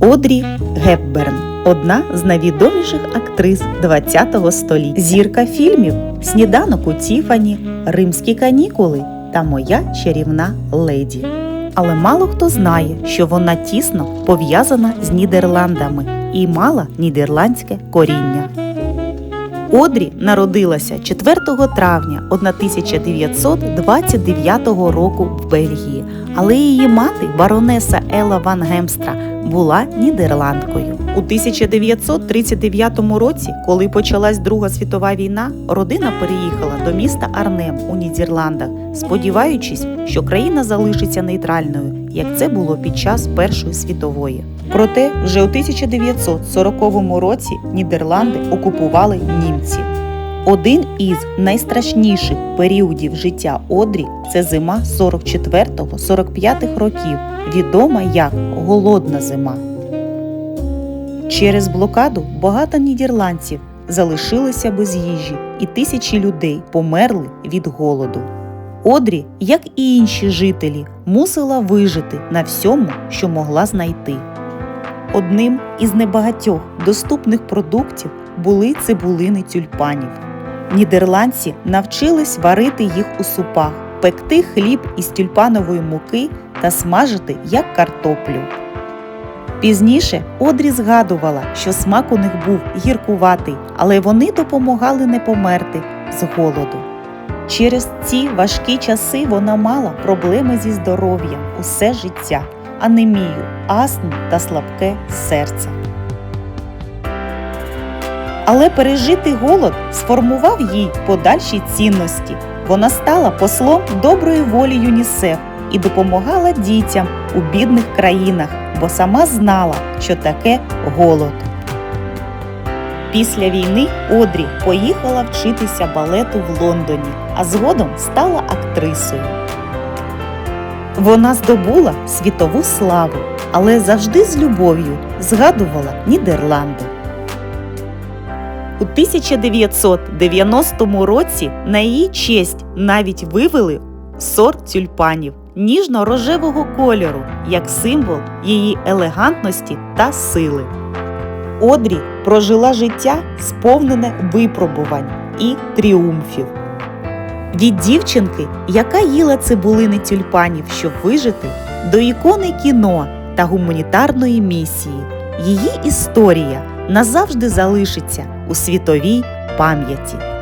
Одрі Гепберн одна з найвідоміших актрис ХХ століття. Зірка фільмів Сніданок у Тіфані, Римські канікули та Моя чарівна леді. Але мало хто знає, що вона тісно пов'язана з Нідерландами і мала нідерландське коріння. Одрі народилася 4 травня 1929 року в Бельгії, але її мати, баронеса Ела Ван Гемстра, була нідерландкою. У 1939 році, коли почалась Друга світова війна, родина переїхала до міста Арнем у Нідерландах, сподіваючись, що країна залишиться нейтральною, як це було під час Першої світової. Проте вже у 1940 році Нідерланди окупували німці. Один із найстрашніших періодів життя Одрі це зима 44-45 років, відома як Голодна зима. Через блокаду багато нідерландців залишилися без їжі, і тисячі людей померли від голоду. Одрі, як і інші жителі, мусила вижити на всьому, що могла знайти. Одним із небагатьох доступних продуктів були цибулини тюльпанів. Нідерландці навчились варити їх у супах, пекти хліб із тюльпанової муки та смажити як картоплю. Пізніше Одрі згадувала, що смак у них був гіркуватий, але вони допомагали не померти з голоду. Через ці важкі часи вона мала проблеми зі здоров'ям усе життя, анемію, астму та слабке серце. Але пережитий голод сформував їй подальші цінності. Вона стала послом доброї волі ЮНІСЕФ і допомагала дітям у бідних країнах, бо сама знала, що таке голод. Після війни Одрі поїхала вчитися балету в Лондоні, а згодом стала актрисою. Вона здобула світову славу, але завжди з любов'ю згадувала Нідерланди. У 1990 році на її честь навіть вивели сорт тюльпанів ніжно-рожевого кольору як символ її елегантності та сили. Одрі прожила життя сповнене випробувань і тріумфів. Від дівчинки, яка їла цибулини тюльпанів, щоб вижити, до ікони кіно та гуманітарної місії, її історія назавжди залишиться у світовій пам'яті.